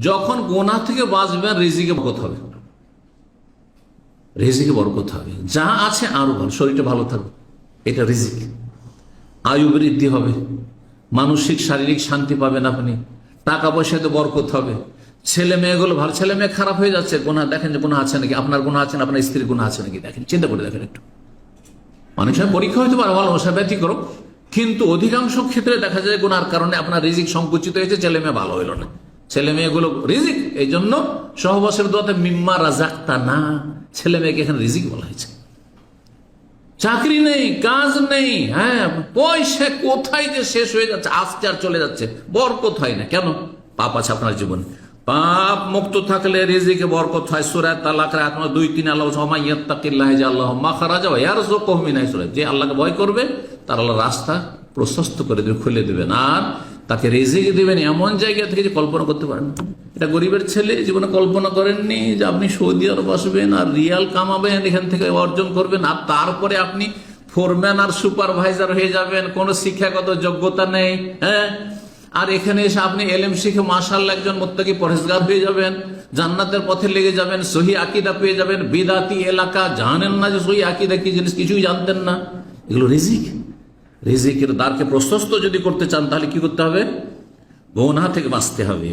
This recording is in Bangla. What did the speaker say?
যখন গোনা থেকে বাঁচবেন, রিজিকে বরকত হবে। রিজিকে বরকত হবে। যা আছে আরও ভালো। শরীরটা ভালো থাকবে এটা রিজিক। আয়ু বৃদ্ধি হবে। মানসিক, শারীরিক শান্তি পাবেন আপনি। টাকা পয়সাতে বরকত হবে। ছেলে মেয়েগুলো ভালো। ছেলে মেয়ে খারাপ হয়ে যাচ্ছে। গোনা, দেখেন যে গোনা আছে নাকি? আপনার গোনা আছে না? আপনার স্ত্রীর গোনা আছে নাকি? দেখেন, চিন্তা করে দেখেন একটু। অনেক সময় পরীক্ষা হতে পারে ভালো সে ব্যতিক্রম কিন্তু অধিকাংশ ক্ষেত্রে দেখা যায় গোনার কারণে আপনার রিজিক সংকুচিত হয়েছে, ছেলে মেয়ে ভালো হইল না। ছেলে মেয়েগুলো রিজিক এই জন্য সহবাসের দোয়াতে মিম্মা রাজাক্তা না ছেলে মেয়েকে এখানে রিজিক বলা হয়েছে। চাকরি নেই, কাজ নেই হ্যাঁ পয়সা কোথায় যে শেষ হয়ে যাচ্ছে আসতে আর চলে যাচ্ছে, বরকত হয় না। কেন? পাপ আছে আপনার জীবনে। পাপ মুক্ত থাকলে রেজিকে বরকত হয়। সুরায় তালাক আপনার দুই, তিন, আল্লাহ হমাইয়াত্তাকিল্লাহ আল্লাহ মাখারা যাওয়া ইয়ার জো কহমি নাই সুরায় যে আল্লাহকে ভয় করবে, তার আল্লাহ রাস্তা প্রশস্ত করে দেবে, খুলে দেবেন আর তাকে রেজিকে দেবেন এমন জায়গা থেকে যে কল্পনা করতে পারেন। এটা গরিবের ছেলে জীবনে কল্পনা করেননি যে আপনি সৌদি আরব আসবেন আর রিয়াল কামাবেন, এখান থেকে অর্জন করবেন, আর তারপরে আপনি ফোরম্যান আর সুপারভাইজার হয়ে যাবেন, কোনো শিক্ষাগত যোগ্যতা নেই হ্যাঁ? আর এখানে এসে আপনি এলএম শিখে মাসাল একজন মোত্তাকি পরেশগার হয়ে যাবেন, জান্নাতের পথে লেগে যাবেন, সহি আকিদা পেয়ে যাবেন, বিদাতি এলাকা, জানেন না যে সহি আকিদা কি জিনিস, কিছুই জানতেন না। এগুলো রিজিক। রিজিকের দ্বারকে প্রশস্ত যদি করতে চান তাহলে কি করতে হবে? গোনা থেকে বাঁচতে হবে।